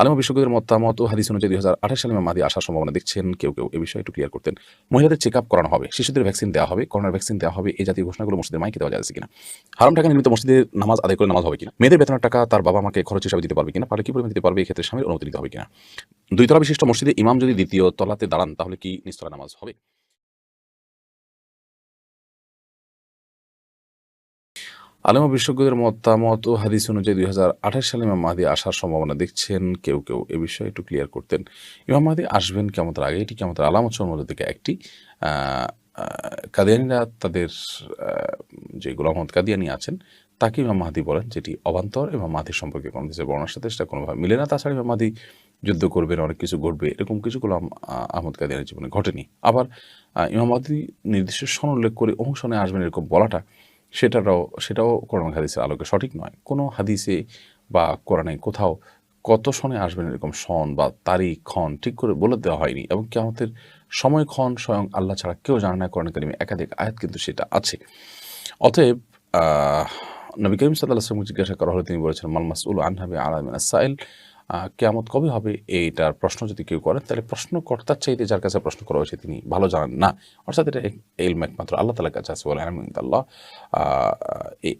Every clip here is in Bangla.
আলমা বিশ্বকবির মতামত ও হাদিস অনুযায়ী দুই হাজার আঠাশ সালে মাহদি আসার সম্ভাবনা দেখছেন কেউ কেউ। এই বিষয়ে একটু ক্লিয়ার করতেন। মহিলাদের চেক আপ করানো হবে। শিশুদের ভ্যাকসিন দেওয়া হবে করোনার ভ্যাকসিন দেওয়া হবে, এই জাতীয় ঘোষণাগুলো মসজিদের মাইকে দেওয়া যাচ্ছে কিনা? হারাম টাকা নির্মিত মসজিদের নামাজ আদায় করে নামাজ হবে কিনা? মেয়েদের বেতনের টাকা তার বাবা মাকে খরচ হিসাবে দিতে পারবে কিনা? পারলে কি পরিমাণ দিতে পারবে? এই ক্ষেত্রে স্বামীর অনুমতি দিতে হবে কিনা? দুই তলা বিশিষ্ট মসজিদে ইমাম যদি দ্বিতীয় তলাতে দাঁড়ান, তাহলে কি নিস্তলা নামাজ হবে? আলেমা বিশেষজ্ঞদের মতামত ও হাদিস অনুযায়ী দুই হাজার আঠাশ সালে ইমাম মাহাদি আসার সম্ভাবনা দেখছেন। কেউ কেউ এ বিষয়ে একটু ক্লিয়ার করতেন। ইমাম মাহাদি আসবেন কেমতের আগে। এটি কেমতের আলামত মধ্যে থেকে একটি কাদিয়ানিরা তাদের যে গোলাম মোহাম্মদ কাদিয়ানি আছেন, তাকে ইমাম মাহাদি বলেন, যেটি অবান্তর। ইমাম মাহাদির সম্পর্কে কোনো দেশের বর্ণার সাথে সেটা কোনোভাবে মিলে না। তাছাড়া ইমাম মাহাদি যুদ্ধ করবেন, অনেক কিছু ঘটবে। এরকম কিছু গোলাম আহমদ কাদিয়ানির জীবনে ঘটেনি। আবার ইমাম মাহাদি নির্দিষ্ট সন উল্লেখ করে অংশনে আসবেন এরকম বলাটা সেটাও সেটাও কোরআন হাদিসের আলোকে সঠিক নয়। কোনো হাদিসে বা কোরআনে কোথাও কত সনে আসবেন এরকম সন বা তারিখ, ক্ষণ ঠিক করে বলে দেওয়া হয়নি এবং কেমতের সময়, ক্ষণ স্বয়ং আল্লাহ ছাড়া কেউ জানে না কোরআন কারিমে একাধিক আয়াত কিন্তু সেটা আছে। অতএব নবী করিম সাল্লাহ আসলামকে জিজ্ঞাসা করা হলে, তিনি বলেছেন, মাল মাসউল আনহাবে আলামিন সাইল? কেয়ামত কবে হবে এইটার প্রশ্ন যদি কেউ করেন, তাহলে প্রশ্নকর্তার চাইতে যার কাছে প্রশ্ন করা হয়েছে তিনি ভালো জানেন না। অর্থাৎ এটা এলম একমাত্র আল্লাহ তালার কাছে আছে বলে আলহামদুলিল্লাহ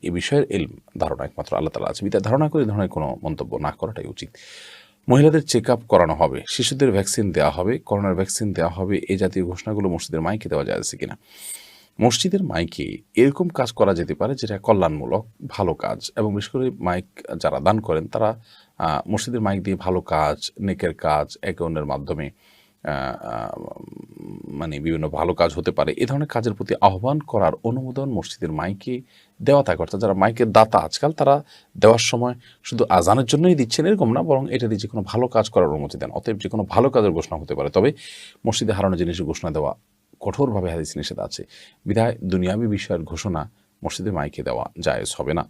এই বিষয়ের এলম ধারণা একমাত্র আল্লাহ তালা আছে। বিদায় ধারণা করে ধরনের কোনো মন্তব্য না করাটাই উচিত। মহিলাদের চেক আপ করানো হবে, শিশুদের ভ্যাকসিন দেওয়া হবে, করোনার ভ্যাকসিন দেওয়া হবে এই জাতীয় ঘোষণাগুলো মসজিদের মাইকে দেওয়া যাচ্ছে কিনা। মসজিদের মাইকে এরকম কাজ করা যেতে পারে যেটা কল্যাণমূলক, ভালো কাজ এবং বিশেষ করে মাইক যারা দান করেন, তারা মসজিদের মাইক দিয়ে ভালো কাজ, নেকের কাজ একে অন্যের মাধ্যমে মানে বিভিন্ন ভালো কাজ হতে পারে, এ ধরনের কাজের প্রতি আহ্বান করার অনুমোদন মসজিদের মাইকে দেওয়া থাকে। অর্থাৎ যারা মাইকের দাতা আজকাল, তারা দেওয়ার সময় শুধু আজানের জন্যই দিচ্ছেন এরকম না, বরং এটা দিয়ে যে কোনো ভালো কাজ করার অনুমতি দেন। অতএব যে কোনো ভালো কাজের ঘোষণা হতে পারে। তবে মসজিদে হারানো জিনিসের ঘোষণা দেওয়া কঠোরভাবে হাদিস নিষেধ আছে। বিধায় দুনিয়াবি বিষয়ের ঘোষণা মসজিদের মাইকে দেওয়া জায়েজ হবে না।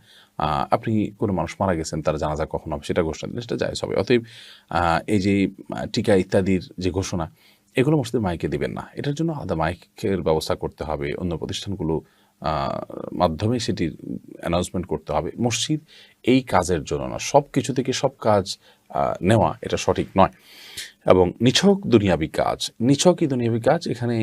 আপনি কোনো মানুষ মারা গেছেন, তার জানাজা কখন হবে সেটা ঘোষণা দিলে সেটা জায়েজ হবে। অতএব এই যে টিকা ইত্যাদির যে ঘোষণা, এগুলো মসজিদের মাইকে দেবেন না। এটার জন্য আলাদা মাইকের ব্যবস্থা করতে হবে, অন্য প্রতিষ্ঠানগুলো মাধ্যমে সেটির অ্যানাউন্সমেন্ট করতে হবে। মসজিদ এই কাজের জন্য না সব কিছু থেকে সব কাজ নেওয়া এটা সঠিক নয়। এবং নিছক দুনিয়াবি কাজ, নিছকই দুনিয়াবি কাজ, এখানে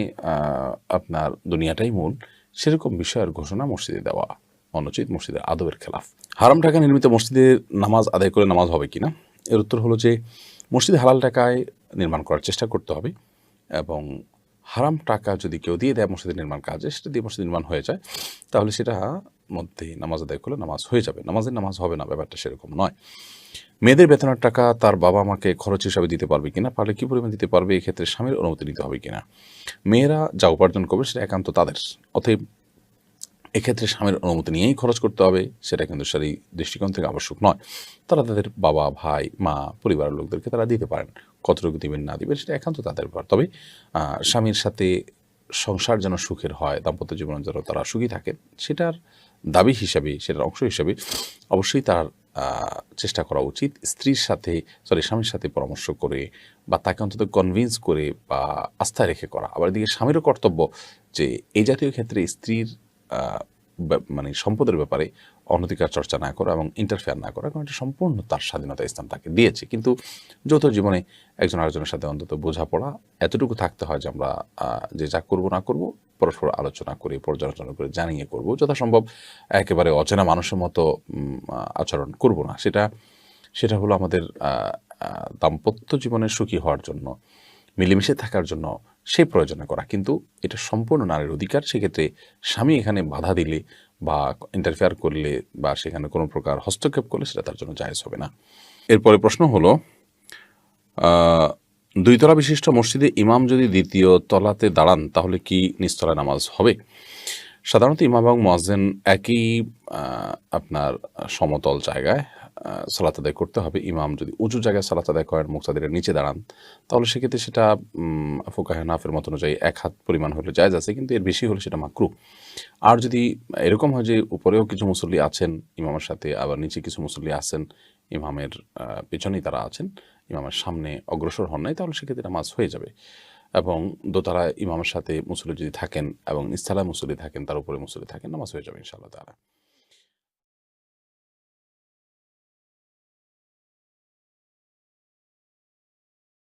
আপনার দুনিয়াটাই মূল। সেরকম বিষয়ের ঘোষণা মসজিদে দেওয়া অনুচিত, মসজিদের আদবের খেলাফ। হারাম টাকা নির্মিত মসজিদের নামাজ আদায় করে নামাজ হবে কিনা? এর উত্তর হলো যে, মসজিদে হালাল টাকায় নির্মাণ করার চেষ্টা করতে হবে এবং হারাম টাকা যদি কেউ দিয়ে দেয় মসজিদের নির্মাণ কাজে, সেটা দিয়ে মসজিদ নির্মাণ হয়ে যায়, তাহলে সেটা মধ্যে নামাজ আদায় করলে নামাজ হয়ে যাবে। নামাজের নামাজ হবে না, ব্যাপারটা সেরকম নয়। মেয়েদের বেতনের টাকা তার বাবা মাকে খরচ হিসাবে দিতে পারবে কিনা, পারলে কি পরিমাণ দিতে পারবে এই ক্ষেত্রে স্বামীর অনুমতি নিতে হবে কিনা। মেয়েরা যা উপার্জন করবে সেটা একান্ত তাদের। অতএব এক্ষেত্রে স্বামীর অনুমতি নিয়েই খরচ করতে হবে, সেটা কিন্তু সেই দৃষ্টিকোণ থেকে আবশ্যক নয়। তারা তাদের বাবা, ভাই, মা, পরিবারের লোকদেরকে তারা দিতে পারেন। কতটুকু দিবেন, না দিবেন, সেটা একান্ত তাদের ব্যাপার। তবে স্বামীর সাথে সংসার যেন সুখের হয়, দাম্পত্য জীবন যেন তারা সুখী থাকেন, সেটার দাবি হিসাবে, সেটার অংশ হিসাবে অবশ্যই তার চেষ্টা করা উচিত। স্ত্রীর সাথে সরি স্বামীর সাথে পরামর্শ করে বা তাকে অন্তত কনভিন্স করে বা আস্থা রেখে করা। আবার এদিকে স্বামীরও কর্তব্য যে, এই জাতীয় ক্ষেত্রে স্ত্রীর মানে সম্পদের ব্যাপারে অনধিকার চর্চা না করা এবং ইন্টারফেয়ার না করা, কারণ এটা সম্পূর্ণ তার স্বাধীনতা ইসলাম তাকে দিয়েছে। কিন্তু যৌথ জীবনে একজন আরেকজনের সাথে অন্তত বোঝাপড়া এতটুকু থাকতে হয় যে আমরা যে যা করব না করব, পরস্পর আলোচনা করে, পর্যালোচনা করে জানিয়ে করব। যথাসম্ভব একেবারে অচেনা মানুষের মতো আচরণ করব না। সেটা সেটা হলো আমাদের দাম্পত্য জীবনের সুখী হওয়ার জন্য, মিলেমিশে থাকার জন্য সেই প্রয়োজনে করা। কিন্তু এটা সম্পূর্ণ নারীর অধিকার। সেক্ষেত্রে স্বামী এখানে বাধা দিলে বা ইন্টারফেয়ার করলে বা সেখানে কোনো প্রকার হস্তক্ষেপ করলে সেটা তার জন্য জায়জ হবে না। এরপরে প্রশ্ন হলো দুইতলা বিশিষ্ট মসজিদে ইমাম যদি দ্বিতীয় তলাতে দাঁড়ান, তাহলে কি নিচতলায় নামাজ হবে? সাধারণত ইমাম এবং মোয়াজ্জেন একই আপনার সমতল জায়গায় সালাত আদায় করতে হবে। ইমাম যদি উঁচু জায়গায় সালাত আদায় করেন, মুক্তাদিরের নিচে দাঁড়ান, তাহলে সেক্ষেত্রে সেটা ফোকাহে নাফের মত অনুযায়ী এক হাত পরিমাণ হলে জায়জ আছে, কিন্তু এর বেশি হলে সেটা মাকরু। আর যদি এরকম হয় যে উপরেও কিছু মুসল্লি আছেন, ইমামের সাথে আবার নিচে কিছু মুসল্লি আছেন, ইমামের পেছনেই তারা আছেন, ইমামের সামনে অগ্রসর হন নাই, তাহলে সেক্ষেত্রে নামাজ হয়ে যাবে। এবং দোতারা ইমামের সাথে মুসল্লি যদি থাকেন এবং নিস্তালায় মুসল্লি থাকেন, তার উপরে মুসল্লি থাকেন, নামাজ হয়ে যাবে ইনশাআল্লাহ তারা